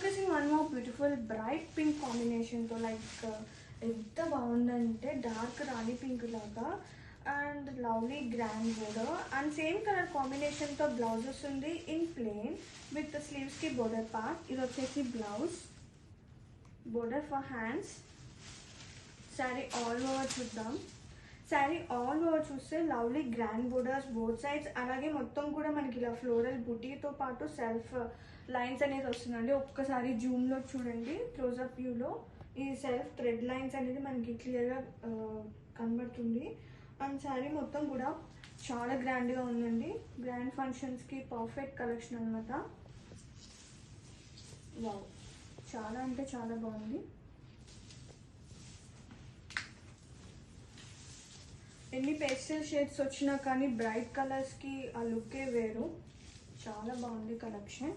Focusing one more beautiful bright pink కాంబినేషన్తో like ఎంత బాగుందంటే డార్క్ రాణి పింక్ లాగా and lovely grand border and same colour కాంబినేషన్తో blouse వస్తుంది ఇన్ ప్లేన్ విత్ స్లీవ్స్కి బోర్డర్ పార్ట్ ఇది వచ్చేసి blouse border for hands sari all over చూద్దాం శారీ ఆల్ ఓవర్ చూస్తే lovely grand borders both sides అలాగే మొత్తం కూడా మనకి ఇలా ఫ్లోరల్ బుటీతో పాటు సెల్ఫ్ లైన్స్ uh, అనేది వస్తుందండి. ఒక్కసారి జూమ్లో చూడండి క్లోజప్ వ్యూలో ఈ సెల్ఫ్ థ్రెడ్ లైన్స్ అనేది మనకి క్లియర్గా uh, కనబడుతుంది. అండ్ శారీ మొత్తం కూడా చాలా గ్రాండ్గా ఉందండి. గ్రాండ్ ఫంక్షన్స్కి పర్ఫెక్ట్ కలెక్షన్ అనమాట వావ్ చాలా అంటే చాలా బాగుంది. ఎన్ని పేస్టల్ షేడ్స్ వచ్చినా కానీ బ్రైట్ కలర్స్కి ఆ లుకే వేరు. చాలా బాగుంది కలెక్షన్